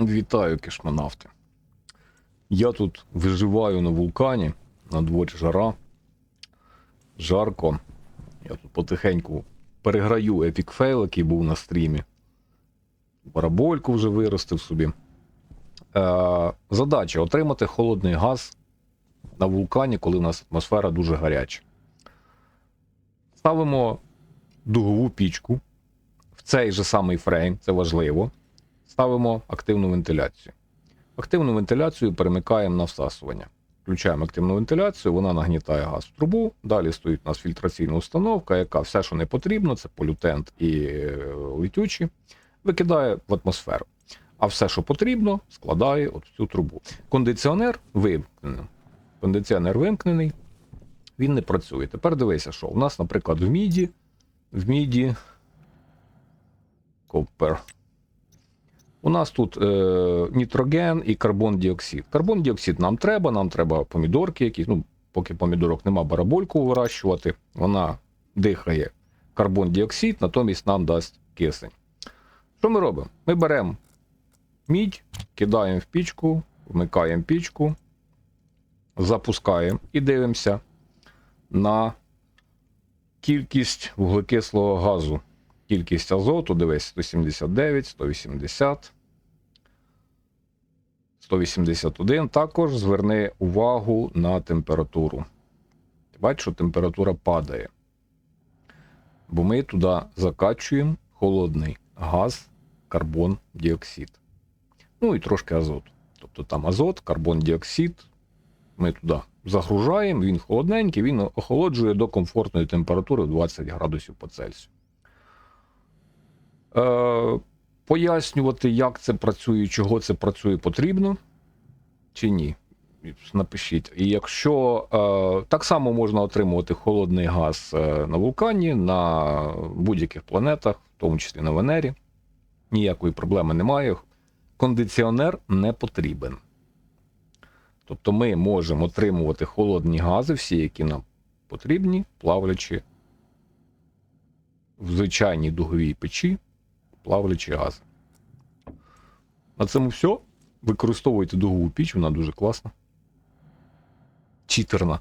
Вітаю, космонавти. Я тут виживаю на вулкані, на дворі жара. Жарко. Я тут потихеньку переграю епік фейл, який був на стрімі. Парабольку вже виростив собі. Е, задача отримати холодний газ на вулкані, коли у нас атмосфера дуже гаряча. Ставимо дугову пічку в цей же самий фрейм, це важливо. Ставимо активну вентиляцію. Активну вентиляцію перемикаємо на всасування. Включаємо активну вентиляцію, вона нагнітає газ в трубу. Далі стоїть у нас фільтраційна установка, яка все, що не потрібно, це полютент і е, летючі, викидає в атмосферу. А все, що потрібно, складає от в цю трубу. Кондиціонер вимкнений. Кондиціонер вимкнений, він не працює. Тепер дивися, що у нас, наприклад, в міді, в міді копер. У нас тут е, нітроген і карбон діоксид. Карбон діоксид нам треба, нам треба помідорки якісь. Ну, поки помідорок нема барабольку вирощувати, вона дихає карбон діоксид, натомість нам дасть кисень. Що ми робимо? Ми беремо мідь, кидаємо в пічку, вмикаємо пічку, запускаємо і дивимося на кількість вуглекислого газу. Кількість азоту, дивись, 179, 180, 181. Також зверни увагу на температуру. Ти бачиш, що температура падає. Бо ми туди закачуємо холодний газ, карбон діоксид. Ну і трошки азоту. Тобто там азот, карбон діоксид. Ми туди загружаємо, він холодненький, він охолоджує до комфортної температури 20 градусів по Цельсію. Е, пояснювати, як це працює, чого це працює, потрібно чи ні. Напишіть. І якщо е, так само можна отримувати холодний газ е, на вулкані, на будь-яких планетах, в тому числі на Венері, ніякої проблеми немає. Кондиціонер не потрібен. Тобто ми можемо отримувати холодні гази, всі, які нам потрібні, плавлячи в звичайній дуговій печі, плавлячі газ. На цьому все. Використовуйте дугову піч, вона дуже класна. Читерна.